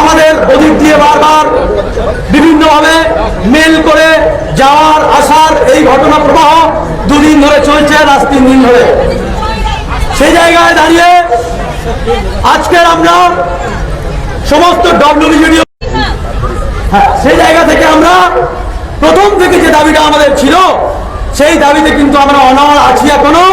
আমাদের ওদিক দিয়ে বারবার বিভিন্নভাবে মেল করে যাওয়ার আসার এই ঘটনা প্রবাহ দুদিন ধরে চলছে আজ তিন দিন ধরে। সেই জায়গায় দাঁড়িয়ে আজকের আমরা সমস্ত ডব্লিউবিজিডি হ্যাঁ সেই জায়গা থেকে আমরা প্রথম থেকে যে দাবিটা আমাদের ছিল, সেই দাবিতে কিন্তু আমরা অনড় আছি এখনও।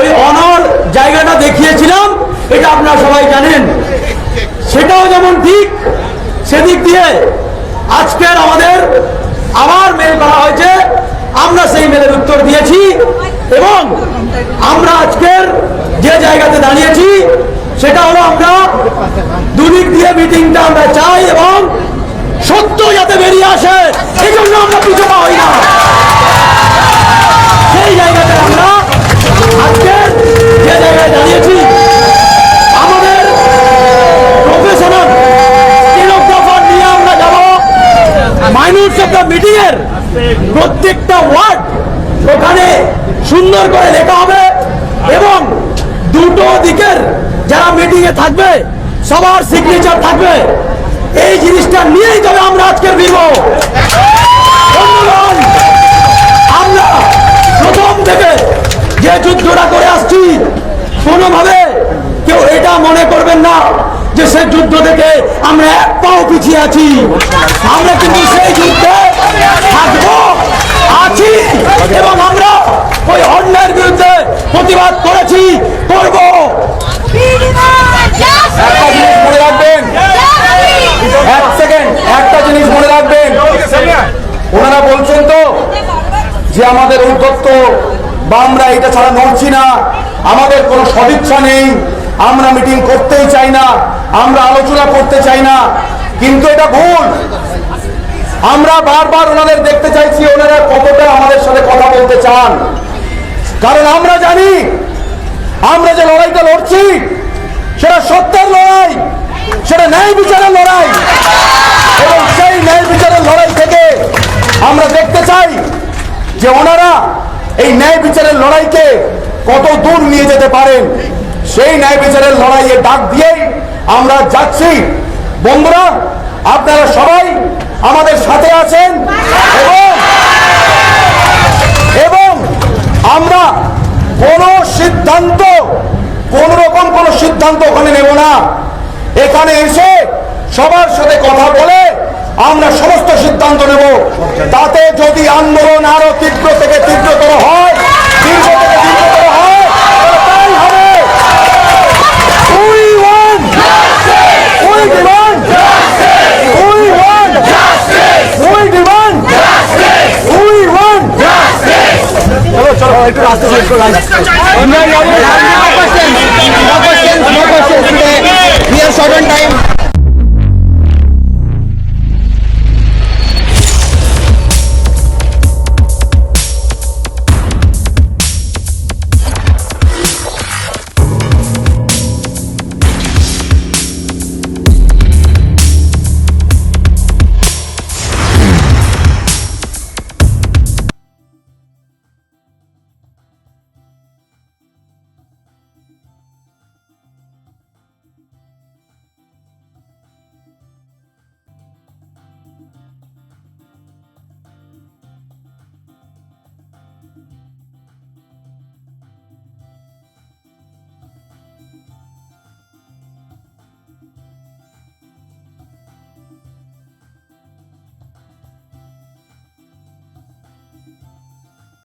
ওই অনর জায়গাটা দেখিয়েছিলাম, এটা আপনারা সবাই জানেন। সেটাও যেমন ঠিক, সেদিক দিয়ে আজকের আমাদের আবার মেল করা হয়েছে, আমরা সেই মেলের উত্তর দিয়েছি এবং আমরা আজকের যে জায়গাতে দাঁড়িয়েছি, সেটা হলো আমরা দুদিক দিয়ে মিটিংটা আমরা চাই এবং সত্য যাতে বেরিয়ে আসে সেই জন্য আমরা পিছু হই না। দ্য মিটিং এর প্রত্যেকটা ওয়ার্ড ওখানে সুন্দর করে লেখা হবে এবং দুটো দিকের যারা মিটিং এ থাকবে, সবার সিগনেচার থাকবে। এই জিনিসটা নিয়েই তবে আমরা আজকে দিব আমরা প্রথম থেকে যে যুদ্ধটা করে আসছি, কোনোভাবে কেউ এটা মনে করবেন না যে সে থেকে আমরা এক পাও পিছিয়ে আছি। আমরা কিন্তু সেই যুদ্ধে থাকব, আছি এবং আমরা ওই অন্যায়ের বিরুদ্ধে প্রতিবাদ করেছি, করব। জিনিস মনে রাখবেন। ওনারা বলছেন তো যে আমাদের উদ্যত্ত বা আমরা এটা ছাড়া নড়ছি না। আমাদের কোনো সদিচ্ছা নেই। আমরা মিটিং করতেই চাই না। আমরা আলোচনা করতে চাই না, কিন্তু এটা ভুল। আমরা বারবার ওনাদের দেখতে চাইছি, ওনারা কতটা আমাদের সাথে কথা বলতে চান। কারণ আমরা জানি, আমরা যে লড়াইটা লড়ছি, সেটা সত্যের লড়াই, সেটা ন্যায় বিচারের লড়াই। এবং সেই ন্যায় বিচারের লড়াই থেকে আমরা দেখতে চাই যে ওনারা এই ন্যায় বিচারের লড়াইকে কত দূর নিয়ে যেতে পারেন। সেই ন্যায় বিচারের লড়াইয়ে ডাক দিয়েই আমরা যাচ্ছি। বন্ধুরা, আপনারা সবাই আমাদের সাথে আছেন এবং এবং আমরা কোন সিদ্ধান্ত, কোন রকম কোন সিদ্ধান্ত ওখানে নেব না। এখানে এসে সবার সাথে কথা বলে আমরা সমস্ত সিদ্ধান্ত নেব। তাতে যদি আন্দোলন আরও তীব্র থেকে তীব্রতর হয় Vai, vai, vai, vai,